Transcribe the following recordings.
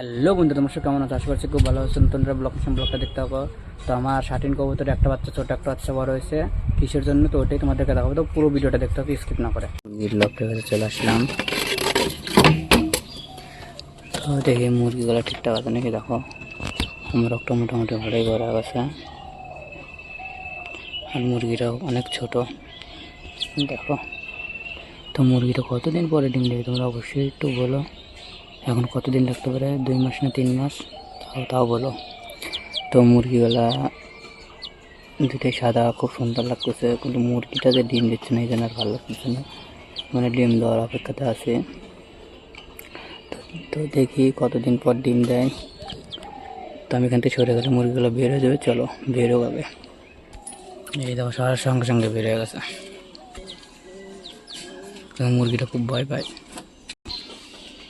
Hello বন্ধু, তোমার সাথে কেমন আছো? আশা করছি খুব ভালো হচ্ছে নতুন ব্লগ ব্লগটা দেখতে পাবো তো আমার শার্টিন কবুতরে একটা বাচ্চা, ছোট একটা বাচ্চা বড় হয়েছে। কিসের জন্য? তো ওটাই তোমাদেরকে দেখাবো। তো পুরো ভিডিওটা দেখতে হবে স্কিপ না করে। কাছে চলে আসলাম। তো দেখি মুরগিগুলো ঠিকঠাক আছে নাকি? দেখো। আমার একটা মোটামুটি ভালোই বড় গেছে। আর মুরগিটাও অনেক ছোট। দেখো। তো মুরগিটা কতদিন পরে ডিম দেবে তোমরা অবশ্যই একটু বলো। এখন কতদিন লাগতে পারে? দুই মাস না তিন মাস? তাও তাও বলো। তো মুরগিগুলা দুটাই সাদা, খুব সুন্দর লাগতেছে। কিন্তু মুরগিটা যে ডিম দিচ্ছে না, এই জন্য আর ভালো লাগতেছে না। মানে ডিম দেওয়ার অপেক্ষাতে আছে। তো- দেখি কতদিন পর ডিম দেয়। তো আমি এখান থেকে সরে গেলে মুরগিগুলো বের হয়ে যাবে। চলো বেরও যাবে। এই দেখো সবার সঙ্গে সঙ্গে বের হয়ে গেছে। মুরগিটা খুব ভয় পায়।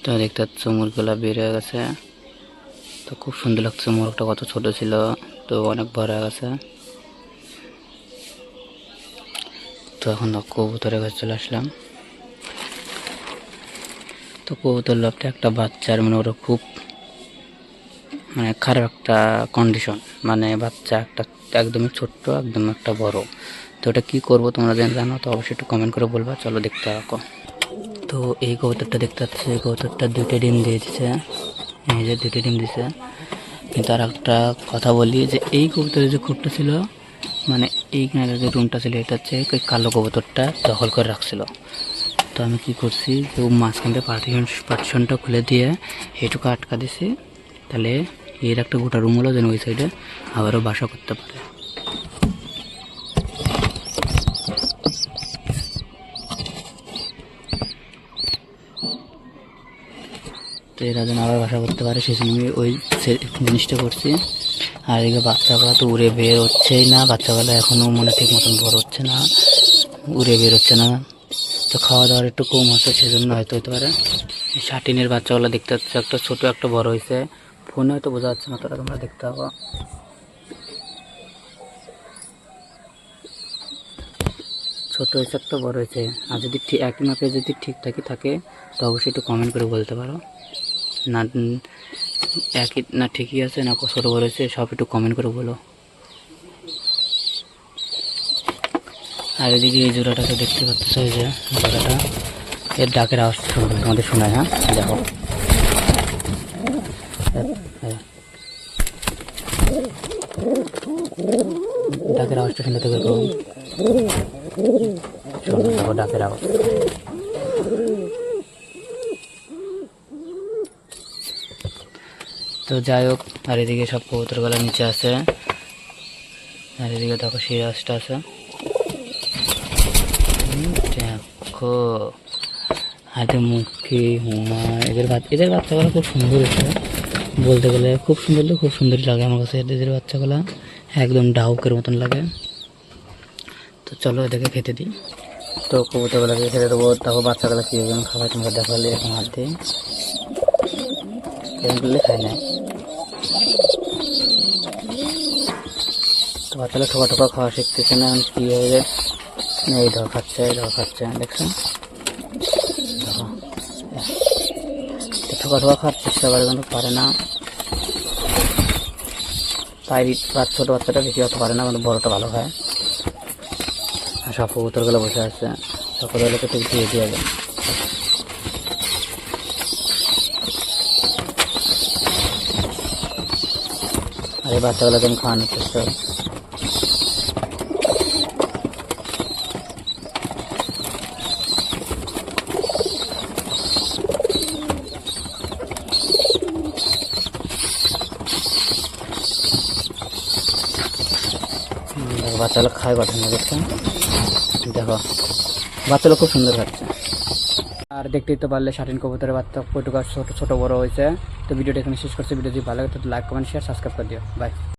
তো দেখতে পাচ্ছ মুরগুলা বের হয়ে গেছে। তো খুব সুন্দর লাগছে মোরগটা, কত ছোট ছিল। তো অনেক বড় হয়ে গেছে। তো এখন কবুতরের কাছে চলে আসলাম। তো কবুতর লোকটা একটা বাচ্চার মানে ওরা খুব মানে খারাপ একটা কন্ডিশন মানে বাচ্চা একটা একদমই ছোট্ট একদম একটা বড়। তো ওটা কী করব তোমরা জানো তো অবশ্যই একটু কমেন্ট করে বলবা। চলো দেখতে থাকো। তো এই কবুতরটা দেখতে পাচ্ছি, এই কবুতরটা দুইটা ডিম দিয়ে দিছে এই যে দুইটা ডিম দিছে। কিন্তু আর একটা কথা বলি যে, এই কবুতরের যে খুঁটটা ছিল মানে এই যে রুমটা ছিল, এটা হচ্ছে ওই কালো কবুতরটা দখল করে রাখছিল। তো আমি কি করছি যে মাঝখানটা পার্টিশন পার্টিশনটা খুলে দিয়ে এইটুকু আটকা দিছি। তাহলে এর একটা গোটা রুম হলো যেন ওই সাইডে আবারও বাসা করতে পারে। তো এরা যেন আবার বাসা করতে পারে, সেই জন্য আমি ওই জিনিসটা করছি। আর এদিকে বাচ্চাগুলো তো উড়ে বের হচ্ছেই না, বাচ্চাগুলো এখনও মনে ঠিক মতন বড় হচ্ছে না, উড়ে বের হচ্ছে না। তো খাওয়া দাওয়ার একটু কম আছে সেজন্য হয়তো হতে পারে। এই শাটিনের বাচ্চাগুলো দেখতে পাচ্ছি, একটা ছোট একটা বড় হয়েছে ফোনে হয়তো বোঝা যাচ্ছে না, তোরা তোমরা দেখতে পাবো। ছোট হয়েছে একটা বড় হয়েছে আর যদি ঠিক, একই মাপে যদি ঠিকঠাকই থাকে তো অবশ্যই একটু কমেন্ট করে বলতে পারো। না, একই, না ঠিকই আছে, না ছোটো হয়েছে, সব একটু কমেন্ট করে বলো। আর এদিকে এই জোড়াটাকে দেখতে পাচ্ছ যে জোড়াটা। এর ডাকের আওয়াজ শুনবে তোমাদের শোনায় হ্যাঁ? দেখো। ডাকের আওয়াজটা শুনতে দেখো ডাকের আওয়াজ। তো যাই হোক আর এদিকে সব কবুতরগুলো নিচে আছে। আর এদিকে দেখো সিরাজটা আছে। দেখো, হাতে মুখি, হুমা, এদের বাচ্চা, এদের বাচ্চাগুলো খুব সুন্দর হয়েছে বলতে গেলে খুব সুন্দর তো, খুব সুন্দরই লাগে আমার কাছে এদের বাচ্চাগুলো। একদম ডাউকের মতন লাগে। তো চলো এদেরকে খেতে দিই। তো কবুতরগুলোকে খেতে দেবো। তারপর বাচ্চাগুলো কী যেন খাবার তোমাকে দেখালে এরকম হাত দিয়ে। করলে খায় না। তো বাচ্চারা ঠোকা ঠোকা খাওয়া শিখতেছে না কী হয়ে যায়? এই ধর খাচ্ছে, এই ধর খাচ্ছে, দেখছ? দেখো। তো ঠোকা ঠোকা খাওয়ার চেষ্টা করে, কিন্তু পারে না। তাই বাচ্চা ছোটো বাচ্চাটা বেশি হতে পারে না, কিন্তু বড়টা ভালো খায়। আর সব কবুতরগুলো বসে আছে সব কবুতরগুলোকে ঠিক দিয়ে দিয়ে আর এই বাচ্চাগুলোকে আমি খাওয়ানোর চেষ্টা করি হুম, দেখো বাচ্চাগুলো খায় কথা না দেখছেন দেখো বাচ্চাগুলো খুব সুন্দর খাচ্ছে। আর দেখতেই তো পারলে শাটিন কবুতরের বাচ্চা কটুকা ছোট ছোট বড় হয়েছে। তো ভিডিওটা এখানে শেষ করছে। ভিডিও যদি ভালো লাগে তো লাইক কমেন্ট শেয়ার সাবস্ক্রাইব করে দিও। বাই